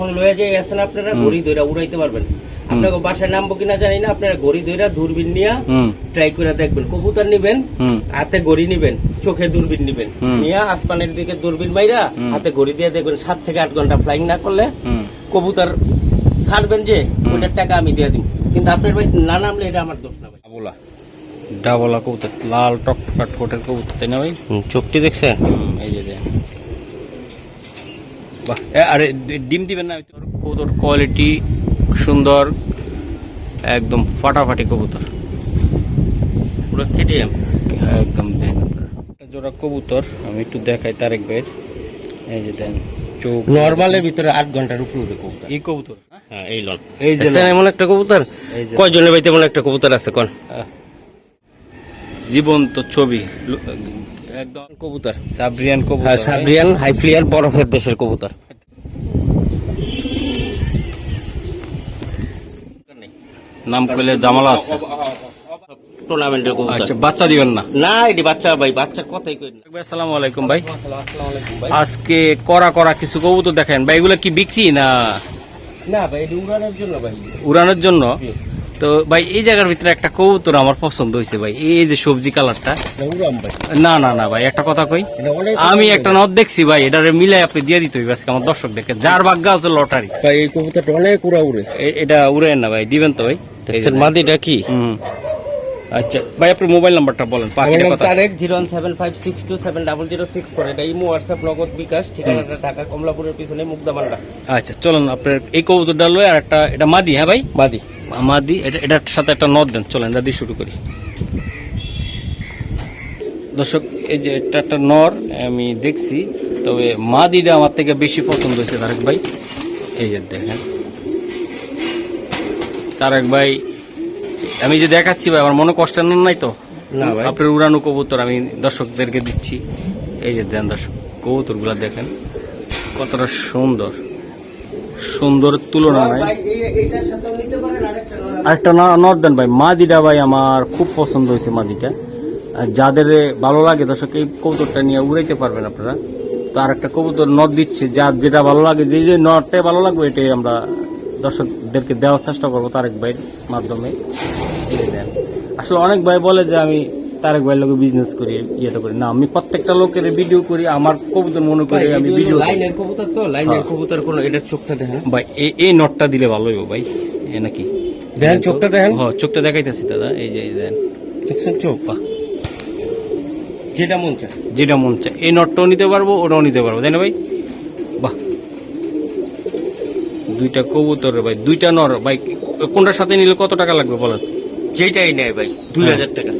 যখন লয়ে যাই আসেন আপনারা ঘড়ি ধরে উড়াইতে পারবেন। আপনাকে বাসায় নামবো কিনা জানি না আপনারা ঘড়ি ধরে দূরবীন নিয়ে ট্রাই করে দেখবেন। কবুতর নিবেন হাতে ঘড়ি নিবেন চোখে দূরবীন নিবেন। নিয়ে আসমানের দিকে দূরবীন মাইরা হাতে ঘড়ি দিয়ে দেখবেন সাত থেকে আট ঘণ্টা ফ্লাইং না করলে কবুতর ছাড়বেন যে ওটার টাকা আমি দিয়ে দিব কিন্তু আপনার ভাই না নামলে এটা আমার দোষ না ভাই। বলা ডাবলা কবুতর লাল টক টক কোটের কবুতর তাই না ভাই? চোখটি দেখছেন? এই যে বাহ। আরে ডিম দিবেন না? কবুতর কোয়ালিটি সুন্দর একদম ফাটাফাটি কবুতর। পুরো কেটিএম একদম দেন জোড়া কবুতর আমি একটু দেখাই তারেক ভাইয়ের। এই যে দেন চোখ। নর্মালের ভিতরে আট ঘণ্টার উপরে উঠে কবুতর। এই কবুতর হ্যাঁ? হ্যাঁ এই লন। এই যে এমন একটা কবুতর? কয়জনের বাড়িতে এমন একটা কবুতর আছে কোন? জীবন্ত ছবি একদম কবুতর সাবরিয়ান কবুতর। হ্যাঁ সাবরিয়ান হাইফ্লিয়ার বরফের দেশের কবুতর। নাম করলে জামালা আছে। টুর্নামেন্টের কবুতর। আচ্ছা বাচ্চা দিবেন না? না এটি বাচ্চা ভাই বাচ্চা কথাই কই না। ভাই, আসসালামু আলাইকুম ভাই। আসসালামু আলাইকুম ভাই। আজকে করা করা কিছু কবুতর দেখেন। ভাই এগুলো কি বিক্রি না? না ভাই এটি উড়ানোর জন্য ভাই। উড়ানোর জন্য। তো ভাই এই জায়গার ভিতরে একটা কবুতর আমার পছন্দ হয়েছে ভাই। এই যে সবজি কালারটা। এটা না না না ভাই একটা কথা কই? আমি একটা নদ দেখছি ভাই এটারে মিলাই আপনি দিয়ে দিতে হইবে আজকে আমার দর্শক দেখে। যার ভাগ্য আছে লটারি। ভাই এই কবুতরটা অনেক উড়া উড়ে। এটা উড়েন না ভাই দিবেন তো ভাই। মাদিটা কি? হুম। আচ্ছা ভাই আপনার মোবাইল নাম্বারটা বলেন আমার কথা। Tarek zero one seven five six two seven double zero six four এটা ইমো হোয়াটসঅ্যাপ নগদ বিকাশ ঠিকানাটা ঢাকা কমলাপুরের পিছনে আচ্ছা চলুন আপনার এই কবুতরটা লয় আর একটা এটা মাদি হ্যাঁ ভাই? মাদি। মাদি এটা এটার সাথে একটা নদ দেন চলেন দাদি শুরু করি। দর্শক এই যে এটা একটা নর আমি দেখছি তবে মাদিটা আমার থেকে বেশি পছন্দ হয়েছে তারেক ভাই। এই যে দেখেন। তারেক ভাই আমি যে দেখাচ্ছি ভাই আমার মনে কষ্ট নেন নাই তো? না ভাই। আপনার উড়ানো কবুতর আমি দর্শকদেরকে দিচ্ছি। এই যে দেন দর্শক কবুতরগুলো দেখেন কতটা সুন্দর। সুন্দর তুলনা নাই। এইটার সাথেও আরেকটা দেন ভাই মাদিটা ভাই আমার খুব পছন্দ হয়েছে মাদিটা। আর যাদের ভালো লাগে দর্শক এই কবুতরটা নিয়ে উড়াইতে পারবেন আপনারা। তো আর একটা কবুতর নদ দিচ্ছে যার যেটা ভালো লাগে যে যে নটটাই ভালো লাগবে এটাই আমরা দর্শকদেরকে দেওয়ার চেষ্টা করব তারেক ভাইয়ের মাধ্যমে। এই দেন। আসলে অনেক ভাই বলে যে আমি তারেক ভাইয়ের লোকে বিজনেস করি ইয়েটা করি। না আমি প্রত্যেকটা লোকের ভিডিও করি আমার কবুতর মনে করি আমি ভিডিও লাইনের কবুতর তো লাইনের হ্যাঁ। কবুতর কোন এটার চোখটা দেখেন। ভাই এই- এই নটটা দিলে ভালো হইব ভাই এ নাকি? দেখেন চোখটা দেখেন। হ্যাঁ চোখটা দেখাইতেছি দাদা এই যে এই দেন দেখছেন চোখ? বাহ, যেটা মন চায়। যেটা মন চায়। এই নটটাও নিতে পারব ওটাও নিতে পারব তাই না ভাই? বাহ। দুইটা কবুতর ভাই দুইটা নর ভাই কোনটার সাথে নিলে কত টাকা লাগবে বলেন? যেটাই নেয় ভাই দুই হ্যাঁ। হাজার টাকা।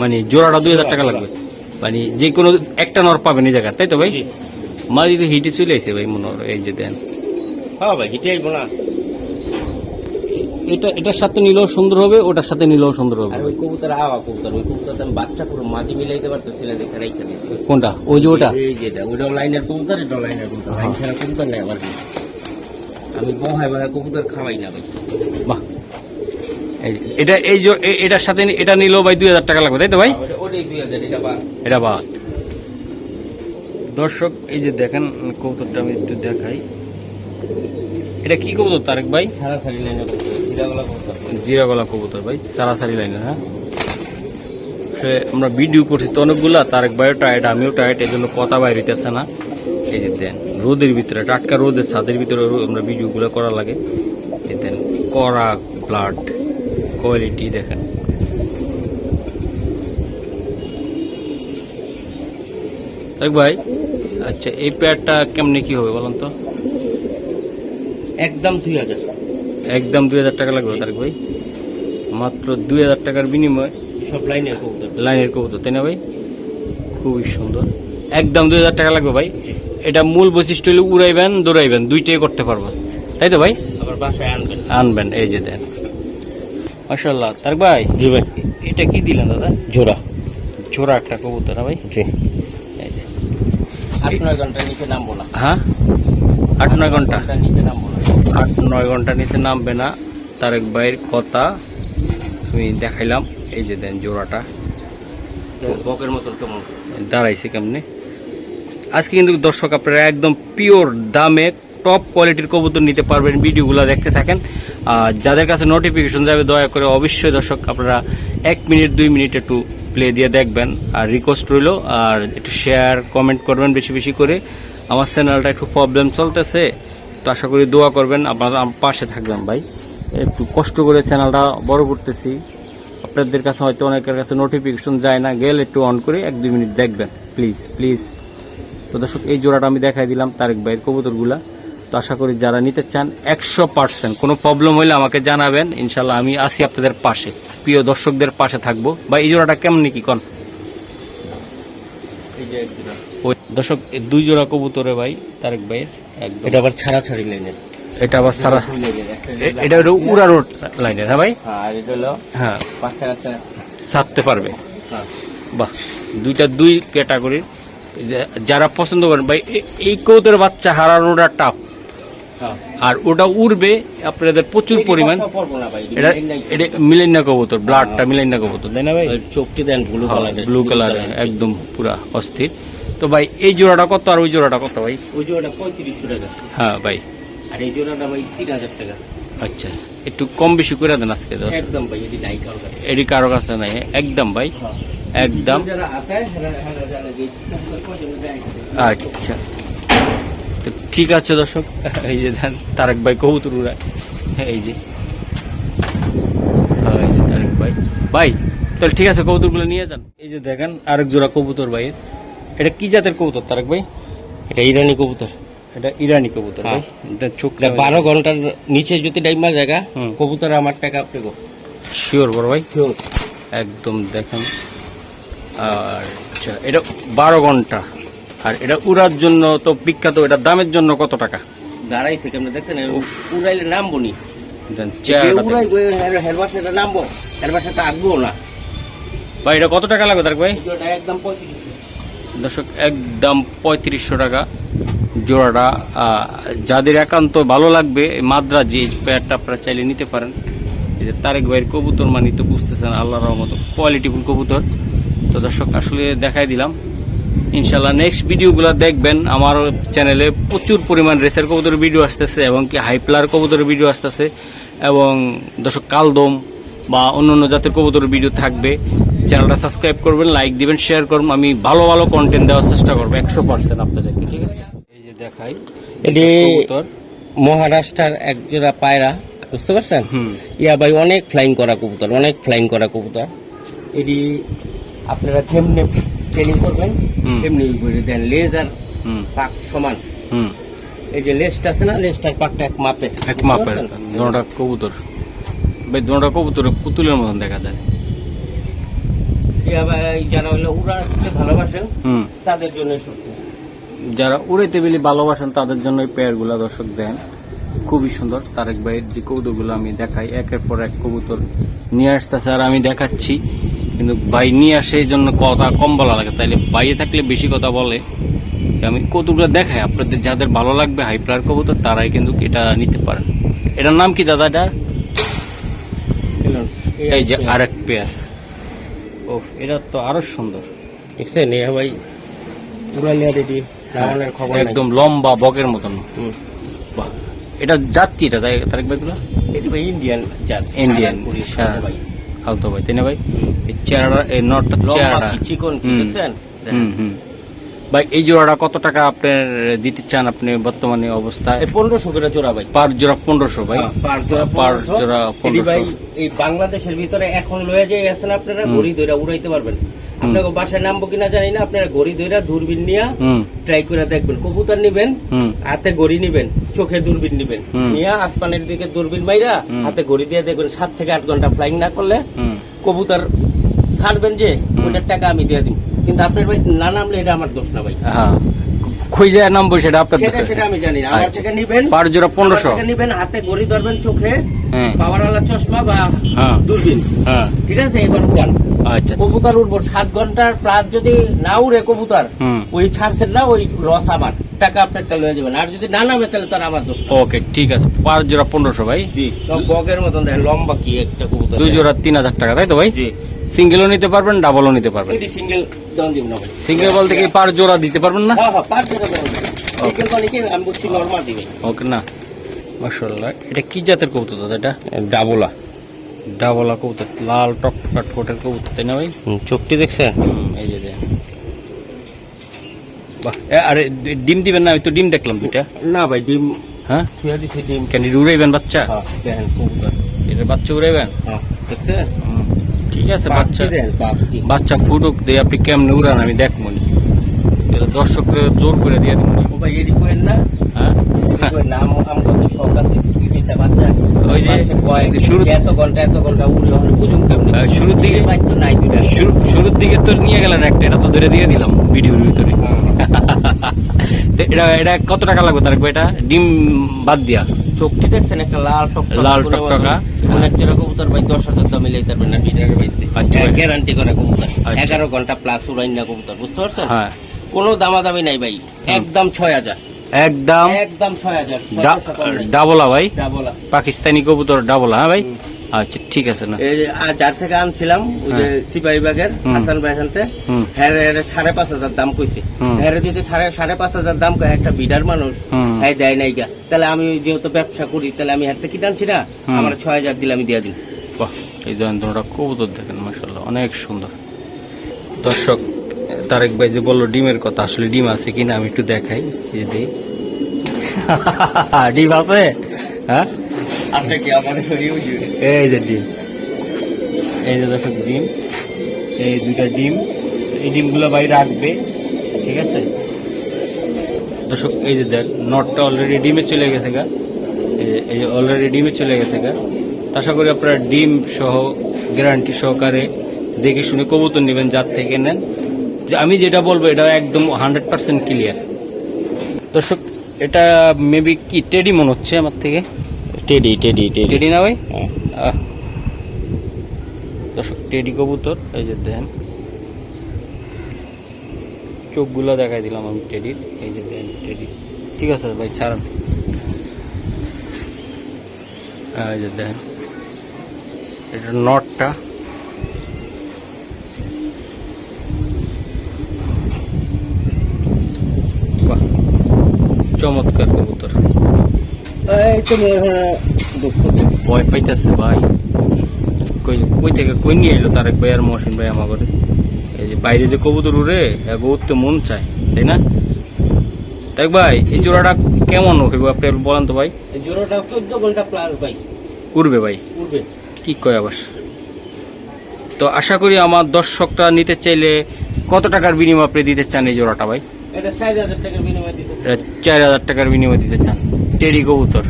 মানে জোড়াটা দুই হাজার টাকা লাগবে। মানে যে কোনো একটা নর পাবেন এই জায়গায় তাই তো ভাই। মাঝে তো হিটে চলে আসে ভাই মনে হয় এই যে দেন। হ্যাঁ ভাই হিটে আইবো না। এটা এটার সাথে নিলেও সুন্দর হবে ওটার সাথে নিলেও সুন্দর হবে। ওই কবুতর আওয়া কবুতর ওই কবুতর আমি বাচ্চা পুরো মাদি মিলাইতে পারতেছি না দেখে রাইখা দিয়েছি কোনটা? ওই যে ওটা? এই যে এটা ওইটাও লাইনের কবুতর এটাও লাইনের কবুতর। লাইন ছাড়া কবুতর নেই আমার। আমি বহায় বহায় কবুতর খাওয়াই না ভাই। বাহ। এটা এই যে এটার সাথে এটা নিলেও ভাই দুই হাজার টাকা লাগবে তাই তো ভাই? হাজার এটা বাদ। দর্শক এই যে দেখেন কবুতরটা আমি একটু দেখাই। এটা কি কবুতর তারেক ভাই? জিরা গলা কবুতর ভাই সারাসারি লাইনে হ্যাঁ? সে আমরা ভিডিও করছি তো অনেকগুলা তারেক ভাইও টায়ার্ড আমিও টায়ার্ড এই জন্য কথা বাইরিতেছে না। এই যে দেন রোদের ভিতরে টাটকা রোদের ছাদের ভিতরে আমরা ভিডিওগুলো করা লাগে। এই দেন কড়া ব্লাড কোয়ালিটি দেখেন। ভাই আচ্ছা এই প্যাডটা কেমনে কি হবে বলুন তো? একদম দুই হাজার। একদম দুই হাজার টাকা লাগবে তারেক ভাই। মাত্র দুই হাজার টাকার বিনিময়ে সব লাইনের কবুতর। লাইনের কবুতর তাই না ভাই? খুবই সুন্দর। একদম দুই হাজার টাকা লাগবে ভাই। এটা মূল বৈশিষ্ট্য হলো উড়াইবেন দৌড়াইবেন দুইটাই করতে পারবেন। তাই তো ভাই? আবার বাসায় আনবেন। আনবেন এই যে দেন। মাসাল্লাহ তার ভাই জি ভাই। এটা কি দিলেন দাদা? জোড়া। ছোড়া একটা কবুতর ভাই? জি। আট নয় ঘণ্টার নিচে নামবো না। হ্যাঁ? আট নয় ঘণ্টা? নিচে নামবো না। আট নয় ঘণ্টা নিচে নামবে না। তারেক ভাইয়ের কথা আমি দেখাইলাম। এই যে দেন জোড়াটা। বকের মতন কেমন? দাঁড়াইছে কেমনে? আজকে কিন্তু দর্শক আপনারা একদম পিওর দামে টপ কোয়ালিটির কবুতর নিতে পারবেন, ভিডিওগুলো দেখতে থাকেন। আর যাদের কাছে নোটিফিকেশন যাবে, দয়া করে অবশ্যই দর্শক আপনারা এক মিনিট, দুই মিনিট একটু প্লে দিয়ে দেখবেন। আর রিকোয়েস্ট রইল, আর একটু শেয়ার কমেন্ট করবেন বেশি বেশি করে। আমার চ্যানেলটা একটু প্রবলেম চলতেছে, তো আশা করি দোয়া করবেন, আপনারা পাশে থাকবেন ভাই। একটু কষ্ট করে চ্যানেলটা বড় করতেছি। আপনাদের কাছে হয়তো অনেকের কাছে নোটিফিকেশন যায় না, গেলে একটু অন করে এক, দুই মিনিট দেখবেন। প্লিজ প্লিজ তো দর্শক, এই জোড়াটা আমি দেখাই দিলাম তারেক ভাইয়ের কবুতরগুলা। তো আশা করি যারা নিতে চান একশো পার্সেন্ট। কোনো প্রবলেম হলে আমাকে জানাবেন। ইনশাল্লাহ আমি আসি আপনাদের পাশে। প্রিয় দর্শকদের পাশে থাকব। বা এই জোড়াটা কেমন কি কন? ওই দর্শক দুই জোড়া কবুতরে ভাই তারেক ভাইয়ের একদম। এটা আবার ছাড়া ছাড়ি লাইনের এটা আবার সারা এটা হলো উড়া রোড লাইনের হ্যাঁ ভাই? আর এটা হলো হ্যাঁ। ছাড়তে পারবে। হ্যাঁ। বাহ দুইটা দুই ক্যাটাগরির যারা পছন্দ করেন ভাই এই কৌতের বাচ্চা হারানোটা টাফ হ্যাঁ আর ওটা উড়বে আপনাদের প্রচুর পরিমাণ। এটা এটা মিলেন কবুতর ব্লাডটা মিলেন কবুতর তাই না ভাই? চোখটি দেন ব্লু কালার ব্লু কালার একদম। পুরা অস্থির। তো ভাই এই জোড়াটা কত আর ওই জোড়াটা কত ভাই? ওই জোড়াটা পঁয়ত্রিশশো টাকা। হ্যাঁ ভাই। আর এই জোড়াটা ভাই তিন হাজার টাকা। আচ্ছা একটু কম বেশি করে দেন আজকে একদম ভাই এটি নাই কাছে। কারও কাছে নাই একদম ভাই। একদম। পছন্দ দেয় আচ্ছা। তো ঠিক আছে দর্শক। এই যে ধান তারেক ভাই কবুতর উড়ায় এই যে। হ্যাঁ, এই যে তারেক ভাই। ভাই তাহলে ঠিক আছে কবুতরগুলো নিয়ে যান। এই যে দেখেন আরেক জোড়া কবুতর ভাইয়ের। এটা কি জাতের কবুতর তারেক ভাই? এটা ইরানি কবুতর। এটা ইরানি কবুতর ভাই। এটা চোখটা বারো ঘণ্টার নিচে যদি ডাইমা জায়গা। কবুতর আমার টাকা আপনি গো শিওর বড় ভাই? একদম দেখেন। আর আচ্ছা এটা বারো ঘণ্টা। আর এটা উড়ার জন্য তো বিখ্যাত এটা দামের জন্য কত টাকা? দাঁড়াইছে কেমন দেখছেন উড়াইলে নামবো নি। নামবো। না। ভাই এটা কত টাকা লাগবে তার ভাই? একদম দর্শক একদম পঁয়ত্রিশশো টাকা জোড়াটা। যাদের একান্ত ভালো লাগবে মাদ্রাজি প্যাডটা আপনারা চাইলে নিতে পারেন। এই যে তারেক ভাইয়ের কবুতর মানি তো বুঝতেছেন আল্লাহর রহমত কোয়ালিটিফুল কবুতর। তো দর্শক আসলে দেখাই দিলাম। ইনশাল্লাহ নেক্সট ভিডিওগুলো দেখবেন। আমার চ্যানেলে প্রচুর পরিমাণ রেসের কবুতরের ভিডিও আসতেছে এবং কি হাইপ্লার কবুতরের ভিডিও আসতেছে এবং দর্শক কালদম বা অন্য অন্য জাতের কবুতরের ভিডিও থাকবে। চ্যানেলটা সাবস্ক্রাইব করবেন লাইক দিবেন শেয়ার করবেন আমি ভালো ভালো কন্টেন্ট দেওয়ার চেষ্টা করব একশো পার্সেন্ট আপনাদেরকে ঠিক আছে? এই যে দেখাই এটি মহারাষ্ট্রের এক জোড়া পায়রা বুঝতে পারছেন? হুম। ইয়া ভাই অনেক ফ্লাইং করা কবুতর অনেক ফ্লাইং করা কবুতর। এটি আপনারা যেমনি ট্রেনিং করবেন করে দেন লেজ আর পাক সমান। এই যে লেজটা আছে না লেজটার পাকটা এক মাপে। এক মাপের দোনোটা কবুতর। ভাই দোনোটা কবুতর পুতুলের মতন দেখা যায়। যারা হলো উড়াতে ভালোবাসেন তাদের জন্য যারা উড়াইতে বেলি ভালোবাসেন তাদের জন্য এই পেয়ারগুলো দর্শক দেন। খুবই সুন্দর তারেক ভাইয়ের যে কবুতরগুলো আমি দেখাই একের পর এক কবুতর নিয়ে আসতেছে আর আমি দেখাচ্ছি। কিন্তু ভাই নিয়ে আসে এই জন্য কথা কম বলা লাগে তাইলে বাইরে থাকলে বেশি কথা বলে। আমি কতগুলো দেখাই আপনাদের যাদের ভালো লাগবে হাইপ্লার কবুতর তারাই কিন্তু এটা নিতে পারেন এটার নাম কি দাদা এটা? এই যে আরেক পেয়ার। ও এটা তো আরও সুন্দর। দেখছেন ভাই আর নামানোর খবর নাই। একদম লম্বা বকের মতন। এটা জাত কি এটা তারেক ভাইগুলো? এটা ভাই ইন্ডিয়ান জাত। ইন্ডিয়ান ভাই। ফালতু ভাই তাই না ভাই? চেয়ারা চেহারা নটটা চেহারা। চিকন দেখছেন? হুম হুম। ভাই এই জোড়াটা কত টাকা আপনার দিতে চান আপনি বর্তমানে অবস্থায়? পনেরোশো করে জোড়া ভাই। পার জোড়া পনেরোশো ভাই। হ্যাঁ, পার জোড়া পার জোড়া ভাই এই বাংলাদেশের ভিতরে এখন লয়ে যাই আছেন আপনারা। ঘড়ি দইরা উড়াইতে পারবেন। আপনাকে বাসায় নামবো কিনা জানি না আপনারা ঘড়ি দইরা দূরবীন নিয়ে ট্রাই করে দেখবেন। কবুতর নিবেন হাতে ঘড়ি নিবেন চোখে দূরবীন নিবেন। নিয়ে আসমানের দিকে দূরবীন মাইরা হাতে ঘড়ি দিয়ে দেখবেন সাত থেকে আট ঘণ্টা ফ্লাইং না করলে কবুতর ছাড়বেন যে ওটার টাকা আমি দিয়ে দিব কিন্তু আপনার ভাই না নামলে এটা আমার দোষ না ভাই। হ্যাঁ। খুঁজে নামবো সেটা আপনার সেটা সেটা আমি জানি না। আমার। থেকে নিবেন। পার জোড়া পনেরোশো। থেকে নিবেন হাতে ঘড়ি ধরবেন চোখে পাওয়ারওয়ালা চশমা বা দূরবীন। ঠিক আছে? এবার যান আচ্ছা। কবুতর উঠবো। সাত ঘণ্টার প্লাস যদি না উড়ে কবুতর ওই ছাড়ছেন না ওই লস আমার। টাকা আপনার তাহলে হয়ে যাবেন আর যদি না নামে তাহলে তার আমার দোষ। ওকে ঠিক আছে। জোড়া পনেরোশো ভাই। জি সব বগের মতন দেখেন লম্বা কি একটা কবুতর দুই জোড়া তিন হাজার টাকা তাই তো ভাই? জি। সিঙ্গেলও নিতে পারবেন ডাবলও নিতে পারবেন। সিঙ্গেল দন দিব না ভাই। সিঙ্গেল বল থেকে পার জোড়া দিতে পারবেন না? হ্যাঁ হ্যাঁ পাঁচ টাকা দন চিকেন পানিকে আমি বলছি নর্মাল দিবে। ওকে না। মাশাআল্লাহ। এটা কি জাতের কবুতর দাদা এটা? ডাবলা। ডাবলা কবুতর। লাল টকটকা ঠোঁটের কবুতর তাই না ভাই? চোখটি দেখছেন হুম, এই যে বাহ এ, আরে ডিম দিবেন না? আমি তো ডিম দেখলাম দুইটা। না ভাই ডিম হ্যাঁ? ছুঁয়া দিছে ডিম। কেন উড়াইবেন বাচ্চা? হ্যাঁ দেখেন কবুতর। এটা বাচ্চা উড়াইবেন? হ্যাঁ দেখছেন ঠিক আছে বাচ্চা বাচ্চা ফুটুক দিয়ে আপনি কেমনে উড়ান আমি দেখব। দর্শককে জোর করে দিয়ে দেবো। ভাই এডি কোয়েন না। হ্যাঁ? এডি কোয়েন না আম আম কত শখ আছে দুই তিনটা বাচ্চা। ওই যে শুরু- এত ঘণ্টা এত ঘণ্টা উড়ে হলে বুঝুম কেমনে? শুরুর দিকে- তো নাই শুরুর দিকে তো নিয়ে গেলেন একটা এটা তো ধরে দিয়ে দিলাম ভিডিওর ভিতরে। তো এটা এটা কত টাকা লাগবে তার এটা ডিম বাদ দিয়া। চোখটি দেখছেন একটা লাল টক লাল কবুতর ভাই দশ হাজার দামে না বিটার আচ্ছা ভাই। গ্যারান্টি করে কবুতর। আচ্ছা। এগারো ঘণ্টা প্লাস উড়াইন না কবুতর বুঝতে পারছেন? হ্যাঁ। কোনো দামাদামি নাই ভাই। একদম ছয় হাজার। একদম একদম ছয় হাজার। ডাবলা ভাই? ডাবলা। পাকিস্তানি কবুতর ডাবলা হ্যাঁ ভাই? আচ্ছা ঠিক আছে না। এই যে আর যার থেকে আনছিলাম ওই যে সিপাহী বাগের হুম। হাসান ভাই হানতে হ্যাঁ হ্যাঁ, সাড়ে পাঁচ হাজার দাম কইছে। হ্যাঁ যদি সাড়ে সাড়ে পাঁচ হাজার দাম কয় একটা বিডার মানুষ হ্যাঁ দেয় নাই গা। তাহলে আমি যেহেতু ব্যবসা করি তাহলে আমি হাতে কি টানছি না? আমার ছয় হাজার দিলে আমি দিয়ে দিন বাহ এই যন্ত্রটা কবুতর দেখেন মাসাল্লাহ অনেক সুন্দর। দর্শক তারেক ভাই যে বলল ডিমের কথা আসলে ডিম আছে কিনা আমি একটু দেখাই এই যে। ডিম আছে? হ্যাঁ? আপনি এই যে ডিম। এই যে দর্শক ডিম। এই দুইটা ডিম। এই ডিমগুলো ভাই রাখবে, ঠিক আছে? দর্শক, এই যে দেখ, নটটা অলরেডি ডিমে চলে গেছে এই যে অলরেডি ডিমে চলে গেছে গা। আশা করি আপনারা ডিম সহ গ্যারান্টি সহকারে দেখে শুনে কবুতর নেবেন যার থেকে নেন। যে আমি যেটা বলব এটা একদম হান্ড্রেড পার্সেন্ট ক্লিয়ার দর্শক, এটা মেবি কি টেডি মনে হচ্ছে আমার থেকে? Teddy teddy teddy. না ভাই? হ্যাঁ। দর্শক টেডি কবুতর এই যে দেন। চোখগুলো দেখাই দিলাম আমি টেডির। এই যে দেন টেডি। ঠিক আছে ভাই ছাড়ান। এই যে দেন। এটা নটটা। বাহ চমৎকার কবুতর। এই তো মনে হয় দুঃখতে ভয় পাইতেছে ভাই। কই কই থেকে কই নিয়ে এলো তারেক ভাই আর মহসিন ভাই আমার ঘরে? এই যে বাইরে যে কবুতর উড়ে এগো উঠতে মন চায় তাই না? তারেক ভাই এই জোড়াটা কেমন হইব আপনি বলেন তো ভাই। এই জোড়াটা চোদ্দ ঘণ্টা প্লাস ভাই। উড়বে ভাই। উঠবে কি কয় আবার? তো আশা করি আমার দর্শকটা নিতে চাইলে কত টাকার বিনিময় আপনি দিতে চান এই জোড়াটা ভাই? এটা চার হাজার টাকার বিনিময় দিতে চার হাজার টাকার বিনিময় দিতে চান। টেরি কবুতর।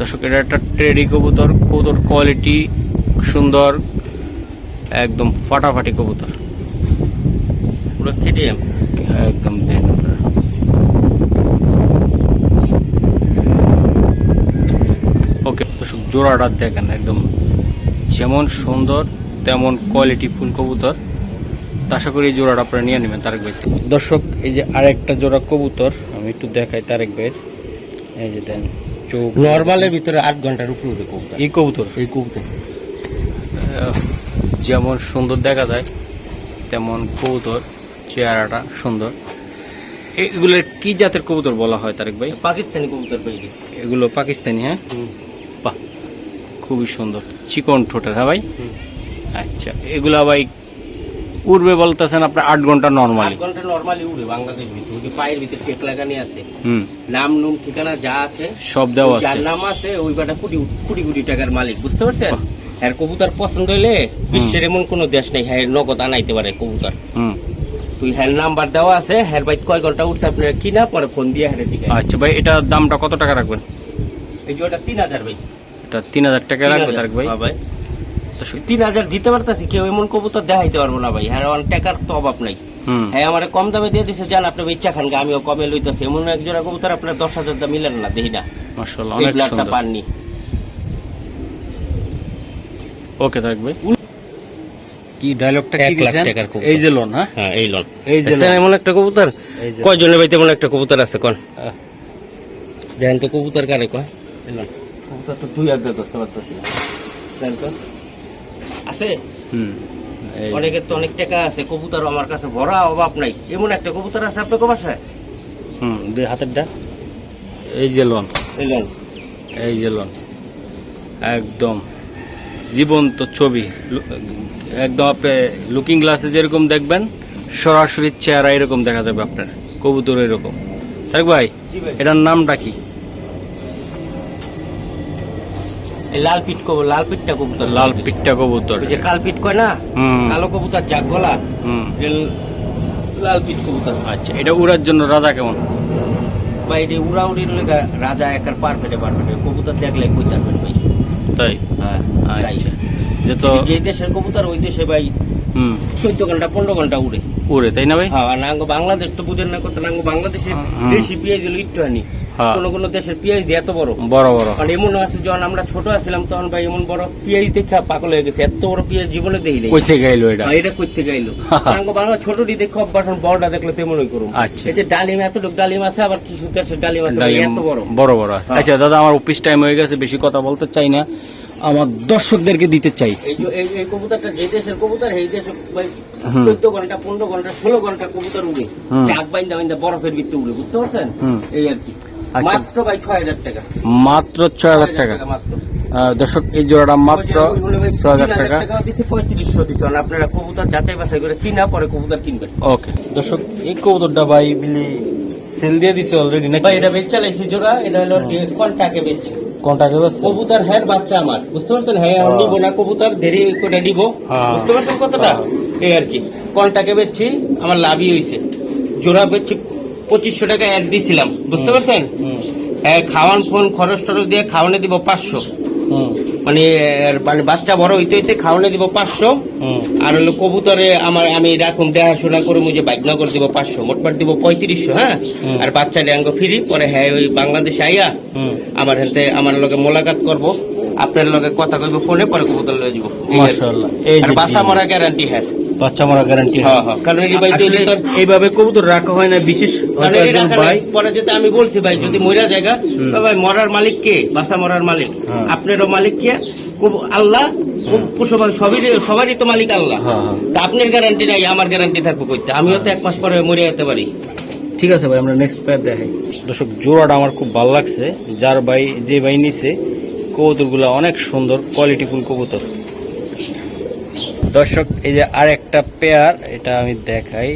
দর্শক এটা একটা টেরি কবুতর। কবুতর কোয়ালিটি সুন্দর একদম ফাটাফাটি কবুতর। পুরো কেটিএম একদম। ওকে দর্শক জোড়াটা দেখেন একদম যেমন সুন্দর তেমন কোয়ালিটি ফুল কবুতর। আশা করি জোড়াটা আপনারা নিয়ে নেবেন তারেক ভাই। দর্শক এই যে আরেকটা জোড়া কবুতর আমি একটু দেখাই তারেক ভাইয়ের। এই যে দেন চোখ নর্মালের ভিতরে আট ঘণ্টার উপরে উঠে কবুতর। এই কবুতর? এই কবুতর। যেমন সুন্দর দেখা যায় তেমন কবুতর চেহারাটা সুন্দর। এ- এগুলো কি জাতের কবুতর বলা হয় তারেক ভাই? পাকিস্তানি কবুতর পেয়ে এগুলো। পাকিস্তানি হ্যাঁ? বাহ খুবই সুন্দর। চিকন ঠোঁটের হ্যাঁ ভাই? আচ্ছা এগুলো ভাই উড়বে বলতেছেন আপনার আট ঘণ্টা আট ঘণ্টা নর্মালি উড়ে বাংলাদেশ ভিতরে। ওই যে পায়ের ভিতরে টেক লাগানি আছে। হুম। নাম নুম ঠিকানা যা আছে সব দেওয়া যার আছে। নাম আছে ওই বাটা কোটি কোটি কোটি টাকার মালিক বুঝতে পারছেন? আর কবুতর পছন্দ হইলে বিশ্বের এমন কোনো দেশ নেই হ্যাঁ নগদ আনাইতে পারে কবুতর। হুম। তুই হ্যার নাম্বার দেওয়া আছে হ্যার বাইক কয় ঘণ্টা উঠছে আপনার কিনা পরে ফোন দিয়ে হ্যাঁ দিকে আচ্ছা ভাই এটার দামটা কত টাকা রাখবেন? এই যে ওটা তিন হাজার ভাই। এটা তিন হাজার টাকা রাখবে ভাই। হ্যাঁ ভাই। তিন হাজার দিতে পারতাছি কেউ এমন কবুতর দেখাইতে পারব না ভাই। হ্যাঁ অনেক টাকার তো অভাব নাই। হ্যাঁ আমার কম দামে দিয়ে দিছে জান আপনি ইচ্ছা খান আমিও কমে লইতেছি। এমন এক জোড়া কবুতর আপনার দশ হাজার দাম মিলেন না দেখি না। মাশাআল্লাহ এই অনেক ব্লাডটা সুন্দর। পাননি। ওকে কি ডায়লগটা কি টাকার কবুতর। এই যে লোন হ্যাঁ? হ্যাঁ এই লন। এই যে এমন একটা কবুতর? এই যে কয়জনের বাড়িতে এমন একটা কবুতর আছে কোন? আহ, দেখেন তো কবুতর কারে কয়? কবুতর তো তুই একবার ধরতে পারতেছি দেখেন তো? আছে? হুম। অনেকের তো অনেক টাকা আছে কবুতর আমার কাছে ভরা অভাব নাই। এমন একটা কবুতর আছে আপনার বাসায়? হুম দুই হাতেরটা। এই যে লোন এলেন এই যে লোন একদম জীবন্ত ছবি। একদম আপনি লুকিং গ্লাসে যেরকম দেখবেন সরাসরি চেহারা এরকম দেখা যাবে আপনার। কবুতর এরকম। থাক ভাই। এটার নামটা কি? লাল পিট কবু লাল পিটটা কবুতর। লাল পিটটা কবুতর। যে কাল পিট কয় না? কালো কবুতর জাগ গলা। হুম। লাল পিট কবুতর। আচ্ছা এটা উড়ার জন্য রাজা কেমন? বা এটা উড়া উড়ির লেগা রাজা একার কবুতর দেখলে কই থাকবেন ভাই? তাই? হ্যাঁ আচ্ছা। যে তো যে দেশের কবুতর ওই দেশে ভাই হুম। চোদ্দ ঘণ্টা পনেরো ঘণ্টা উড়ে। উড়ে তাই না ভাই? হ্যাঁ নাঙ্গ বাংলাদেশ তো বুঝেন না কত নাঙ্গ বাংলাদেশে। দেশি পেঁয়াজ হলো একটু আনি কোন কোন দেশের পেঁয়াজ দিয়ে এত বড়। বড় বড়। আর এমন আছে যখন আমরা ছোট আছিলাম তখন ভাই এমন বড় পেঁয়াজ দেখে পাগল হয়ে গেছে। এত বড় পেঁয়াজ জীবনে গেল এটা? এটা করতে গাইলো। নাঙ্গ বাংলা দেখে অভ্যাসন বড়টা দেখলে তেমনই করুন আচ্ছা। এই যে ডালিম এতটুকু ডালিম আছে আবার কিছু দেশের ডালিম আছে এত বড়। বড় বড় হ্যাঁ। আচ্ছা দাদা আমার অফিস টাইম হয়ে গেছে বেশি কথা বলতে চাই না। আমার দর্শকদেরকে দিতে চাই। এই যে এই এই কবুতরটা যে দেশের কবুতর এই দেশে চোদ্দ ঘণ্টা পনেরো ঘণ্টা ষোলো ঘণ্টা কবুতর উড়ে। চাক বাইন্দা বাইন্দা বরফের ভিতরে উড়ে বুঝতে পারছেন? এই আর কি। মাত্র ভাই ছয় হাজার টাকা। মাত্র ছয় হাজার টাকা। দর্শক এই জোড়াটা মাত্র ছয় হাজার টাকা। পঁয়ত্রিশশো দিচ্ছেন আপনারা কবুতর যাচাই বাছাই করে চিনা পরে কবুতর কিনবেন। ওকে। দর্শক এই কবুতরটা ভাই বিলি সেল দিয়ে দিছে অলরেডি নাকি? ভাই এটা বেচ চালাইছি জোড়া এটা হলো কন্টাকে বেচছে কন্টাক্টে বসছে কবুতর হ্যাঁ বাচ্চা আমার। বুঝতে পারছেন? হ্যাঁ আমি নিবো না কবুতর দেরি করে নিবো। হ্যাঁ। বুঝতে পারছেন কতটা এই আর কি। কন্টাকে বেচছি আমার লাভই হয়েছে জোড়া বেচছি পঁচিশশো টাকা অ্যাড দিয়েছিলাম বুঝতে পারছেন? খাওয়ান ফোন খরচ টরচ দিয়ে খাওয়ানে দিব পাঁচশো। মানে মানে বাচ্চা বড় হইতে হইতে খাওয়ানে দিব পাঁচশো। আর হলো কবুতরে আমার আমি এরকম দেখাশোনা করে মুঝে বাইকনগর দিব পাঁচশো। মোটমাট দিব পঁয়ত্রিশশো হ্যাঁ? আর বাচ্চা ড্যাঙ্গো ফ্রি পরে হ্যাঁ ওই বাংলাদেশে আইয়া আমার হাতে আমার লগে মোলাকাত করব। আপনার লগে কথা কইব ফোনে পরে কবুতর লয়ে যাব। আর বাসা মরা গ্যারান্টি হ্যাঁ। বাচ্চা মারা গ্যারান্টি হ্যাঁ হ্যাঁ। কারণ এই ভাই এইভাবে কবুতর রাখা হয় না বিশেষ রাখা ভাই। পরে আমি বলছি ভাই যদি মরা জায়গা ভাই মরার মালিক কে? বাসা মরার মালিক। হ্যাঁ। আপনারও মালিক কে? আল্লাহ পশুপালন সবই সবারই তো মালিক আল্লাহ। হ্যাঁ হ্যাঁ। তা আপনার গ্যারান্টি নাই আমার গ্যারান্টি থাকব কইতে। আমিও তো এক মাস পরে মরে যেতে পারি। ঠিক আছে ভাই আমরা নেক্সট প্যার দেখাই দর্শক জোড়াটা আমার খুব ভালো লাগছে। যার ভাই যে ভাই নিছে কবুতরগুলো অনেক সুন্দর কোয়ালিটিফুল কবুতর। দর্শক এই যে আর একটা পেয়ার এটা আমি দেখাই।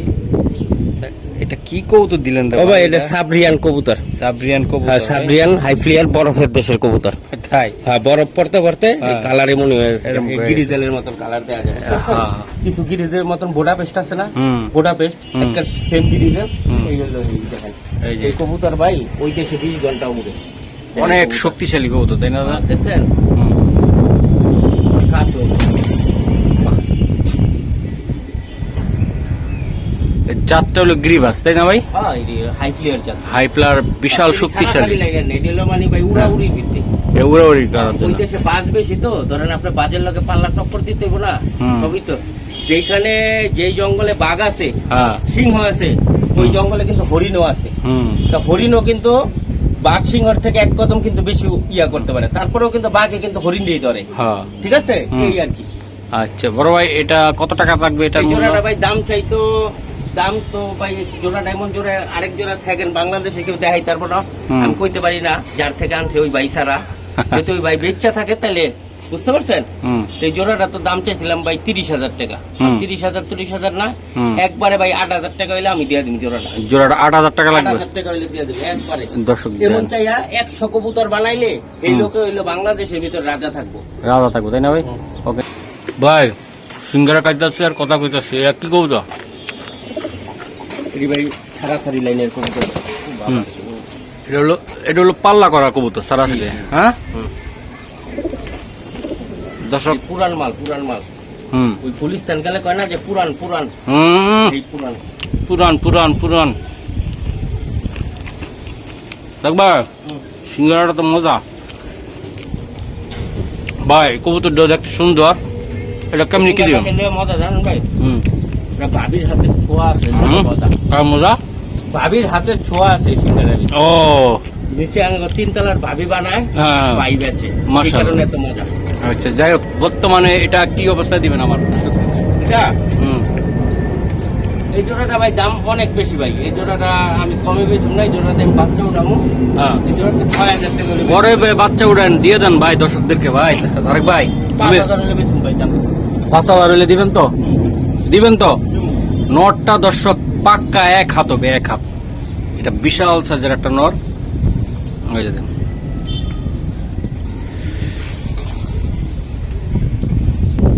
এটা কি কবুতর দিলেন ভাই এটা সাবরিয়ান কবুতর। সাবরিয়ান কবুতর হ্যাঁ সাবরিয়ান হাইফ্লিয়ার বরফের দেশের কবুতর। তাই? হ্যাঁ বরফ পড়তে পড়তে হ্যাঁ। কালারে মনে হয় গিরিজেলের মতন কালার দেওয়া যায়। হ্যাঁ, হ্যাঁ। কিছু গিরিজের মতন বোডা পেস্ট আছে না? হুম। বোডা পেস্ট হুম। একটা সেম গিরিজেল এই এই কবুতর ভাই ওই দেশে বিশ ঘণ্টা উড়ে। অনেক শক্তিশালী কবুতর তাই না? হ্যাঁ, দেখছেন? হুম। জাতটা হলো গ্রিবাস তাই না ভাই? হ্যাঁ হাই ফ্লিয়ার জাত। হাই প্লার বিশাল শক্তিশালী। মানে ভাই ভিত্তি উড়াউড়ি করার ওই দেশে বাজ বেশি তো ধরেন আপনার বাজের লগে পাল্লা টক্কর দিতে না সবই তো। যেখানে যেই জঙ্গলে বাঘ আছে হ্যাঁ। সিংহ আছে ওই জঙ্গলে কিন্তু হরিণও আছে। তা হরিণও কিন্তু বাঘ সিংহর থেকে এক কদম কিন্তু বেশি ইয়া করতে পারে তারপরেও কিন্তু বাঘে কিন্তু হরিণ দিয়ে ধরে। হ্যাঁ। ঠিক আছে। এই আর কি। আচ্ছা বড় ভাই এটা কত টাকা লাগবে এটা ভাই দাম চাইতো দাম তো ভাই জোড়া ডায়মন্ড জোড়া আরেক জোড়া সেকেন্ড বাংলাদেশে কেউ দেখাই তারপর না আমি কইতে পারি না যার থেকে আনছে ওই ভাই সারা। যদি ওই ভাই বেচ্চা থাকে তাহলে বুঝতে পারছেন? এই জোড়াটা তো দাম চাইছিলাম ভাই তিরিশ হাজার টাকা। তিরিশ হাজার তিরিশ হাজার না একবারে ভাই আট হাজার টাকা হইলে আমি দিয়ে দিই জোড়াটা। জোড়াটা আট হাজার টাকা লাগবে? হাজার টাকা হইলে দিয়ে দেবে একবারে। দর্শক এমন। চাইয়া একশো কবুতর বানাইলে এই লোকে হইল বাংলাদেশের ভিতর রাজা থাকব। রাজা থাকব তাই না ভাই? ওকে। ভাই সিঙ্গারা কাজদাচ্ছে আর কথা কইতাছে এরা কি কবুত এই ভাই লাইনের কবুতর খুব ভালো। হুম। এটা হলো এটা হলো পাল্লা করা কবুতর। হ্যাঁ? দর্শক পুরান মাল পুরান মাল। হুম। ওই পুলিশ গেলে কয় না যে পুরান পুরান। হুম। এই পুরান। পুরান পুরান পুরান। দেখবা? সিঙ্গারাটা তো মজা। ভাই কবুতর দেখতে সুন্দর। এটা কেমনি কি খেলে মজা জানেন ভাই? হুম। ভাবির হাতে ছোঁয়া আছে মজা? ভাবির হাতে ছোঁয়া আছে সিঙ্গারারি ও। নিচে আঙ্গ তিন তলার ভাবি বানায় হ্যাঁ। পাই বেচে কারণে এত মজা। আচ্ছা যাই হোক বর্তমানে এটা কি অবস্থায় দিবেন আমার? হুম। এই জোড়াটা ভাই দাম অনেক বেশি ভাই। এই জোড়াটা আমি কমে বেশি না এই জোড়াতে আমি বাচ্চা উঠামো হ্যাঁ। এই জোড়াটা ছয় হাজার টাকা পরে বাচ্চা উড়ান দিয়ে দেন ভাই দর্শকদেরকে ভাই। তারেক ভাই পাঁচ হাজার হলে বেচুন ভাই দাম। পাঁচ হাজার হলে দিবেন তো? দিবেন তো? নটটা দর্শক পাক্কা এক হাত হবে এক হাত। এটা বিশাল সাইজের একটা নর। ওই যে দেখুন।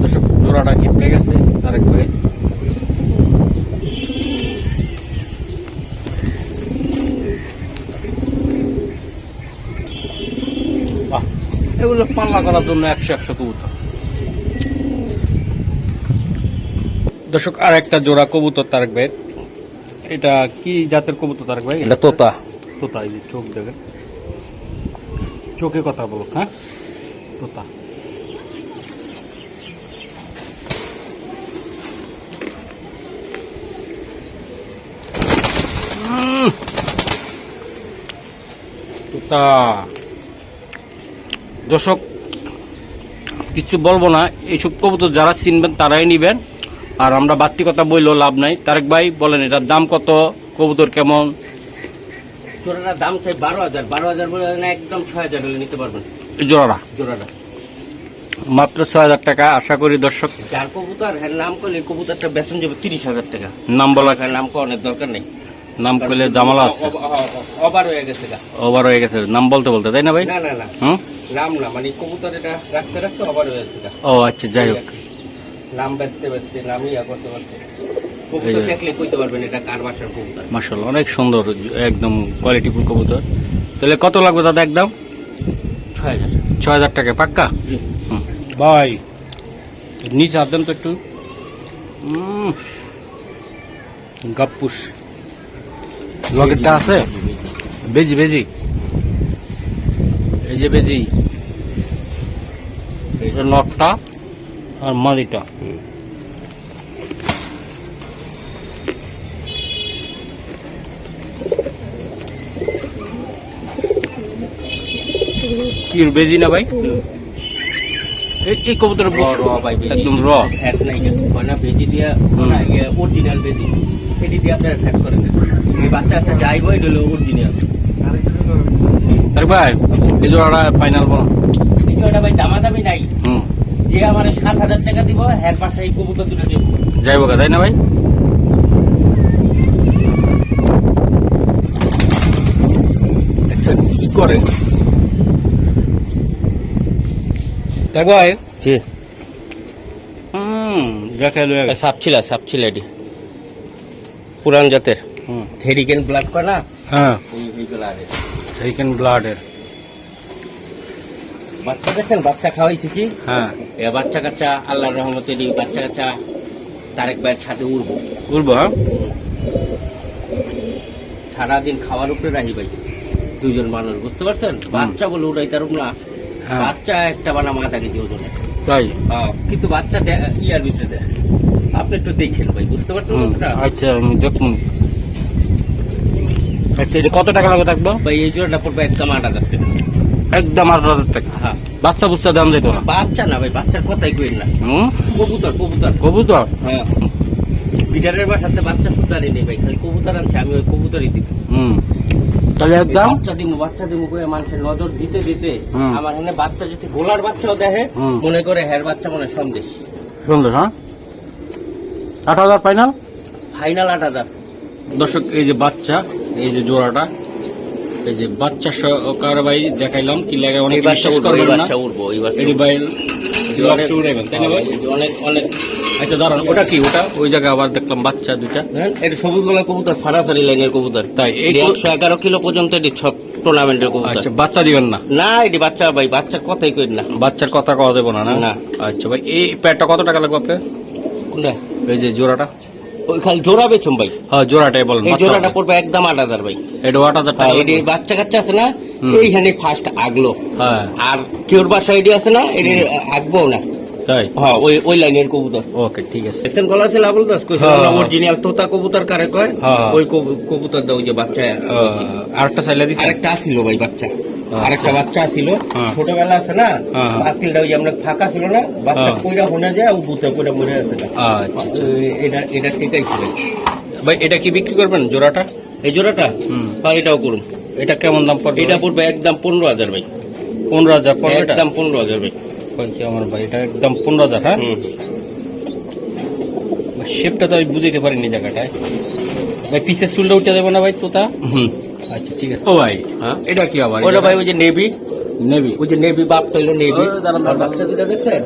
দর্শক জোড়াটা পেয়ে গেছে? ভাই বাহ, এগুলো পাল্লা করার জন্য একশো একশো কবুতর। দর্শক আর একটা জোড়া কবুতর তারেক ভাই। এটা কি জাতের কবুতর তারেক ভাই? এটা তোতা। তোতা এই যে চোখ দেখেন। চোখে কথা বলো হ্যাঁ। তোতা। দর্শক কিছু বলব না এইসব কবুতর যারা চিনবেন তারাই নিবেন। আর আমরা বাড়তি কথা বললেও লাভ নাই। তারেক ভাই বলেন এটার দাম কত? কবুতর কেমন? জোড়াটার দাম চাই বারো হাজার। বারো হাজার বলে না একদম ছয় হাজার হলে নিতে পারবেন। জোড়াটা? জোড়াটা। মাত্র ছয় হাজার টাকা আশা করি দর্শক যার কবুতর হ্যাঁ নাম করলে কবুতরটা বেতন যাবে তিরিশ হাজার টাকা। নাম বলা নাম করানোর দরকার নেই। নাম করলে জামালা আছে। অবার হয়ে গেছে ওভার হয়ে গেছে। নাম বলতে বলতে তাই না ভাই? না না না। হুম? নাম না মানে কবুতর এটা রাখতে রাখতে অবার হয়ে গেছে ও আচ্ছা যাই হোক। নাম বেচতে বেচতে নামই ইয়া করতে করতে। কবুতর দেখলে কইতে পারবেন এটা কার বাসার কবুতর। মার্শাল অনেক সুন্দর একদম কোয়ালিটিফুল কবুতর। তাহলে কত লাগবে দাদা একদম? ছয় হাজার। ছয় হাজার টাকা পাক্কা। ভাই নিচে হাত তো একটু। গাপ্পুস। লকেটটা আছে? বেজি বেজি। এই যে বেজি। নটটা। আর মালিটা। কি বেজি না ভাই? এই এই কবুতর র ভাই একদম র। ফ্যাট নাই না বেজি দিয়া অরিজিনাল বেজি। এটি দিয়ে আপনারা ফ্যাট করেন। এই বাচ্চা একটা যাইব এটা হলো অরিজিনাল তার ভাই এই জোড়াটা ফাইনাল বলো। দ্বিতীয়টা ভাই দামাদামি নাই। হুম। যে আমার সাত হাজার টাকা দিব হ্যার পাশে এই কবুতর দুটো দিব যাইব তাই না ভাই? কি করে? ভাই জি। হুম সাপ ছিল সাপ ছিল এটি। পুরান জাতের। হুম। হেরিকেন ব্লাড করা হ্যাঁ। আগে। ব্লাডের বাচ্চা দেখেন বাচ্চা খাওয়াইছি কি? হ্যাঁ। এ বাচ্চা কাচ্চা আল্লাহর রহমতে দিই বাচ্চা কাচ্চা তারেক ভাইয়ের সাথে উড়বো। বলব হ্যাঁ? সারাদিন খাওয়ার উপরে রাহি ভাই। দুইজন মানুষ বুঝতে পারছেন? বাচ্চা বলে উঠাই তার না। হ্যাঁ। বাচ্চা একটা বানা মাথা কেজি ওজনে। তাই? হ্যাঁ, কিন্তু বাচ্চা ইয়ার ভিতরে দেয় আপনি একটু দেখেন ভাই বুঝতে পারছেন আচ্ছা আমি দেখুন। আচ্ছা এটা কত টাকা লাগে থাকব? ভাই এই জোড়াটা পড়বে একদম আট হাজার টাকা। একদম আট হাজার টাকা। হ্যাঁ। বাচ্চা বুচ্চা দাম যেত না। বাচ্চা না ভাই বাচ্চার কথাই কইন না। কবুতর কবুতর। কবুতর? হ্যাঁ। বিডারের বাসাতে বাচ্চা সুদারি নেই ভাই খালি কবুতর আনছে আমি ওই কবুতরই দিব। হুম। তাহলে একদম? বাচ্চা দিমু বাচ্চা দিমু করে মানুষের নজর দিতে দিতে আমার এখানে বাচ্চা যদি গোলার বাচ্চাও দেখে মনে করে হ্যার বাচ্চা মনে হয় সন্দেশ। সুন্দর হ্যাঁ? আট হাজার ফাইনাল ফাইনাল আট হাজার। দর্শক এই যে বাচ্চা এই যে জোড়াটা এই যে বাচ্চা সহকার ভাই দেখাইলাম কি লাগে অনেক বিশ্বাস করবেন না। এটি? অনেক অনেক আচ্ছা দাঁড়ান ওটা কি? ওটা ওই জায়গায় আবার দেখলাম বাচ্চা দুইটা। হ্যাঁ, এটা সবুজ গোলা কবুতর সারাসারি লাইনের কবুতর। তাই, একশো এগারো কিলো পর্যন্ত এটি সব টুর্নামেন্টের কবুতর। আচ্ছা বাচ্চা দিবেন না? না এটি বাচ্চা ভাই বাচ্চা কথাই কই না। বাচ্চার কথা কওয়া দেবো না না? না। আচ্ছা ভাই এই প্যাডটা কত টাকা লাগবে আপনার? কোনটা? এই যে জোড়াটা। ওই খালি জোড়া বেচুম ভাই। হ্যাঁ জোড়াটাই বলেন এই জোড়াটা। পড়বে একদম আট হাজার ভাই। এটা আট হাজার টাকা হ্যাঁ, এটি বাচ্চা কাচ্চা আছে না এইখানে ফার্স্ট আগলো। হ্যাঁ। আর কেউর বাসা এটি আছে না এটি আগবো না। তাই? হ্যাঁ ওই ওই লাইনের কবুতর। ওকে ঠিক আছে। দেখছেন গলা লাবল দাস কইছে হ্যাঁ, হ্যাঁ। অরিজিনাল তোতা কবুতর কারে কয়? হ্যাঁ। ওই কবুতর দাও যে বাচ্চা হইছে। আরেকটা চাইলে দিচ্ছি আরেকটা আসিল ভাই বাচ্চা। আচ্ছা। আরেকটা বাচ্চা হ্যাঁ। ছোটবেলা আছে না হ্যাঁ। পাতিলটা ওই আমরা ফাঁকা ছিল না বাচ্চা হ্যাঁ। কইরা যায় ও বুতে কইরা মরে আছে। আচ্ছা ওই- এটা এটা ঠিকই ছিল। ভাই এটা কি বিক্রি করবেন জোড়াটা? এই জোড়াটা? হ্যাঁ এটাও করুন। এটা কেমন দাম পড়বে এটা পড়বে একদম পনেরো হাজার ভাই। পনেরো হাজার একদম পনেরো হাজার ভাই। আমার ভাই একদম পনেরো হাজার হ্যাঁ? শেপটা তো আমি বুঝতে পারিনি জায়গাটায়। ভাই পিসের চুলটা উঠে দেবো না ভাই তোতা? হুম। আচ্ছা ঠিক আছে। ও ভাই হ্যাঁ? এটা কি আবার? ওটা ভাই ওই যে নেভি। নেবি ওই যে নেভি বাপ হইল নেভি। আর বাচ্চা দুটা দেখছেন?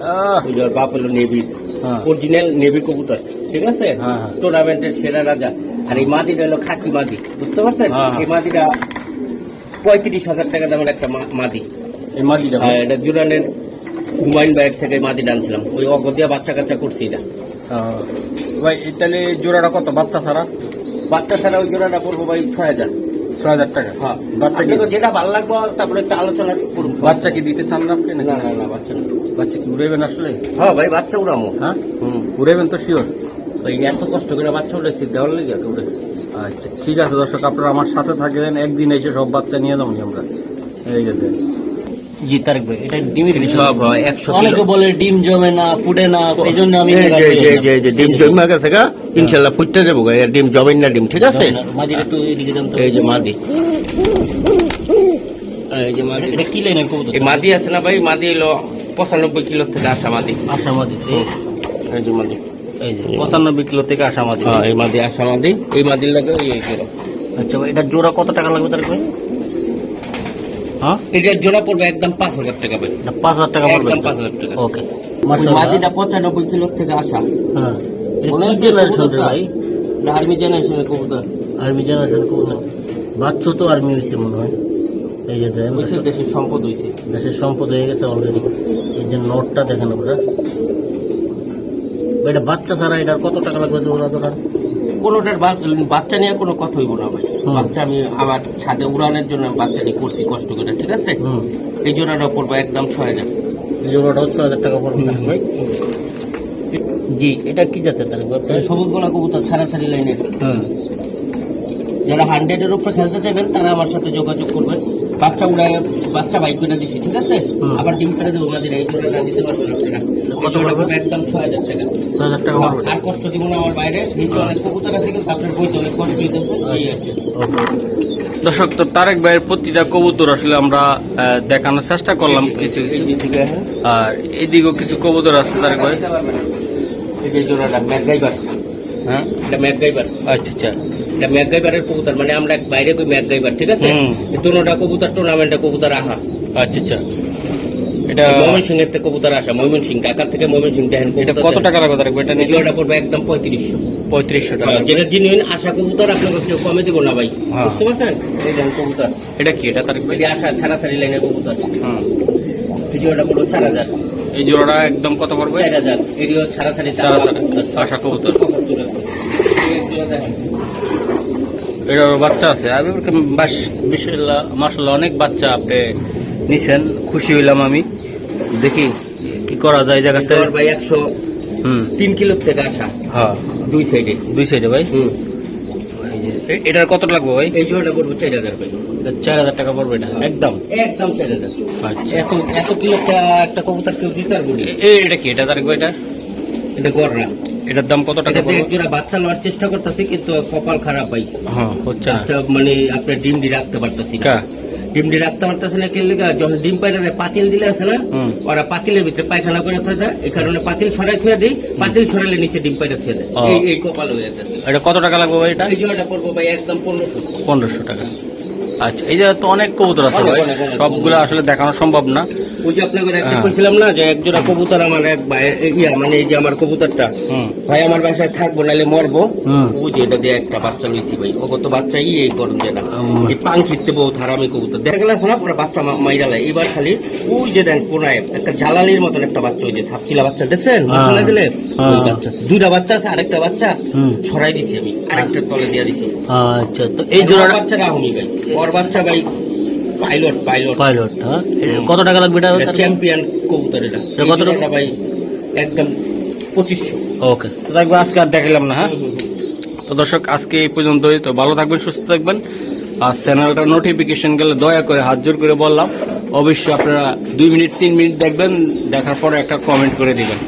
ওই যে বাপ হইল নেভি। হ্যাঁ। অরিজিনাল নেভি কবুতর ঠিক আছে? হ্যাঁ, হ্যাঁ। টুর্নামেন্টের সেরা রাজা। আর এই মাদিটা হলো খাকি মাদি বুঝতে পারছেন? হ্যাঁ, হ্যাঁ। এই মাদিটা পঁয়ত্রিশ হাজার টাকা দামের একটা মাদি। এই আর এটা জুরানের হুমায়ুন বাইক থেকে মাদি আনছিলাম ওই অগদিয়া বাচ্চা কাচ্চা করছি না ভাই তাহলে জোড়াটা কত? বাচ্চা ছাড়া? বাচ্চা ছাড়া ওই জোড়াটা পড়ব ভাই ছয় হাজার। ছয় হাজার টাকা? হ্যাঁ। বাচ্চা যেটা ভালো লাগবে তারপরে একটা আলোচনা করুন বাচ্চা কি দিতে চান না আপনি না না না বাচ্চা বাচ্চা কি আসলে? হ্যাঁ ভাই বাচ্চা হ্যাঁ? তো শিওর ওই এত কষ্ট করে বাচ্চা উড়েছি দেওয়ার লেগে এত উড়ে আচ্ছা ঠিক আছে দর্শক আপনারা আমার সাথে থাকবেন একদিন এসে সব বাচ্চা নিয়ে যাব আমরা। এই। জি তারেক ভাই এটা ডিমের সব হয় একশো অনেকে বলে ডিম জমে না ফুটে না এই জন্য আমি ডিম জমা গেছে গা? ইনশাল্লাহ ফুটতে যাব ডিম জমেন না ডিম ঠিক আছে? মাঝির একটু এদিকে এই যে মাদি। এই যে মাদি। এটা কি লাইনের কবুতর? এই মাদি আছে না ভাই? মাদি এলো পঁচানব্বই কিলো থেকে আসা মাদি। আশা মাদি এই- যে মাদি। এই যে পঁচানব্বই কিলো থেকে আশা মাদি। হ্যাঁ এই মাদি আসা মাদি এই মাদির লাগে এই আচ্ছা ভাই এটা জোড়া কত টাকা লাগবে তারেক ভাই? হ্যাঁ? এটার জোড়া পড়বে একদম পাঁচ হাজার টাকা ভাই। পাঁচ হাজার টাকা পড়বে। একদম পাঁচ হাজার টাকা। ওকে। মাদিটা পঁচানব্বই কিলো থেকে আসা। হ্যাঁ। এটা ভাই? আর্মি জেনারেশনের কবুতর। আর্মি জেনারেশন কবুতর। বাচ্চা তো আর্মি হয়েছে মনে হয়। এই যে দেখেন দেশের সম্পদ হয়েছে দেশের সম্পদ হয়ে গেছে অলরেডি এই যে নোটটা দেখেন আপনারা। এটা বাচ্চা ছাড়া এটার কত টাকা লাগবে ওরা দোকান কোনোটার বাচ্চা নিয়ে কোনো কথা হইব না ভাই। বাচ্চা আমি আমার ছাদে উড়ানোর জন্য বাচ্চাটি করছি কষ্ট করে ঠিক আছে? এই জোড়াটা পড়ব একদম ছয় হাজার। এই জোড়াটাও ছয় হাজার টাকা পড়বে ভাই? জি এটা কি জাতের তাহলে? সবুজ গোলা কবুতর ছাড়াছাড়ি লাইনের। যারা হান্ড্রেডের উপরে খেলতে চাইবেন তারা আমার সাথে যোগাযোগ করবেন। উড়ায় বাইক করে দিচ্ছি ঠিক আছে আবার ডিম পেড়ে দেবো মাদির এই জোড়াটা দিতে পারবেন আপনারা কত এই জোড়া পড়বে? পড়বে একদম ছয় হাজার টাকা ছয় হাজার টাকা আর কষ্ট দিব না আমার বাইরে নিচে অনেক কবুতর আছে কিন্তু আপনার বইতে অনেক কষ্ট দিতেছে এই আছে দর্শক তো তারেক ভাইয়ের প্রতিটা কবুতর আসলে আমরা দেখানোর চেষ্টা করলাম কিছু কিছু আর এদিকেও কিছু কবুতর আছে তারেক ভাই হ্যাঁ আচ্ছা আচ্ছা এটা ম্যাকগাইবারের কবুতর মানে আমরা বাইরে কই ম্যাকগাইবার ঠিক আছে। দুটোটা কবুতর টুর্নামেন্টে কবুতর আহা। আচ্ছা আচ্ছা। এটা ময়মন সিং এর থেকে কবুতর আসা ময়মন সিং ঢাকার থেকে দেখেন এটা কত টাকা লাগবে তারেক এটা নিলে জোড়াটা পড়বে একদম পঁয়ত্রিশশো। পঁয়ত্রিশশো টাকা। যেটা জিনুইন আশা কবুতর আপনাকে কেউ কমে দেবো না ভাই। হ্যাঁ। বুঝতে পারছেন? এই দেন কবুতর। এটা কি? আশা ছাড়া লাইনের কবুতর। হুম এই জোড়াটা চার হাজার এই জোড়াটা একদম কত পড়বে? চার হাজার। এটিও ছাড়া চার হাজার। আশা কবুতর। এটার বাচ্চা আছে। বিশাল্লাহ মাসাল্লাহ অনেক বাচ্চা আপনি নিছেন। খুশি হইলাম আমি। দেখি কি করা যায় জায়গাতে। ভাই একশো হুম। তিন কিলোর থেকে আসা। হ্যাঁ। দুই সাইডে। দুই সাইডে ভাই? এটার কত লাগবে ভাই? এই জোড়াটা পড়ব চার হাজার এটা চার হাজার টাকা পড়বে এটা? একদম? একদম চার হাজার। আচ্ছা। এত এত কিলো একটা কবুতর কেউ দিতে পারব এ এটা কি? এটা তারিখ এটা? এটা গড়রা এটার দাম কত টাকা এটাতে পড়বে জোড়া বাচ্চা নেওয়ার চেষ্টা করতেছি কিন্তু কপাল খারাপ ভাই। হ্যাঁ হচ্ছে না। মানে আপনার ডিম ডি রাখতে পারতেছি না ডিম ডি রাখতে পারতেছি না কেলে যখন ডিম পাইলে পাতিল দিলে আছে না ওরা পাতিলের ভিতরে পায়খানা করে থয়ে যায় এই কারণে পাতিল সরাই থুয়ে দিই পাতিল সরাইলে নিচে ডিম পাইটা থুয়ে দেয়। এই এই কপাল হয়ে যাচ্ছে। এটা কত টাকা লাগবে ভাই এটা? এই জোড়াটা ভাই একদম পনেরোশো। পনেরোশো টাকা। আচ্ছা এই যে তো অনেক কবুতর আছে ভাই। সবগুলো আসলে দেখানো সম্ভব না। ওই যে আপনাকে একটা হ্যাঁ। না যে এক জোড়া কবুতর আমার এক ভাই ইয়া মানে এই যে আমার কবুতরটা ভাই আমার বাসায় থাকব নাহলে মরবো। ওই যে এটা দিয়ে একটা বাচ্চা ভাই ও কত বাচ্চা ই এই করুন যে না। এই পাঙ্খিতে বহুত হারামি কবুতর। দেখা গেল পরে বাচ্চা মাইরা লাই। এবার খালি ওই যে দেন কোনায় একটা জালালির মতন একটা বাচ্চা ওই যে সাপচিলা বাচ্চা দেখছেন? মশলা দিলে? হ্যাঁ। ওই বাচ্চা দুইটা বাচ্চা আছে আরেকটা বাচ্চা ছড়াই দিছি আমি আরেকটা তলে দিয়ে দিছি। আচ্ছা তো এই এই জোড়াটা বাচ্চা রাহুনি ভাই। ওর বাচ্চা ভাই পাইলট পাইলট। পাইলট হ্যাঁ? কত টাকা লাগবে এটা? চ্যাম্পিয়ন কবুতর এটা। এটা কত টাকা? ভাই একদম পঁচিশশো। ওকে। তো থাকবে আজকে আর দেখালাম না হ্যাঁ? তো দর্শক আজকে এই পর্যন্তই। তো ভালো থাকবেন সুস্থ থাকবেন। আর চ্যানেলটা নোটিফিকেশন গেলে দয়া করে হাত জোর করে বললাম। অবশ্যই আপনারা দুই মিনিট তিন মিনিট দেখবেন দেখার পরে একটা কমেন্ট করে দিবেন।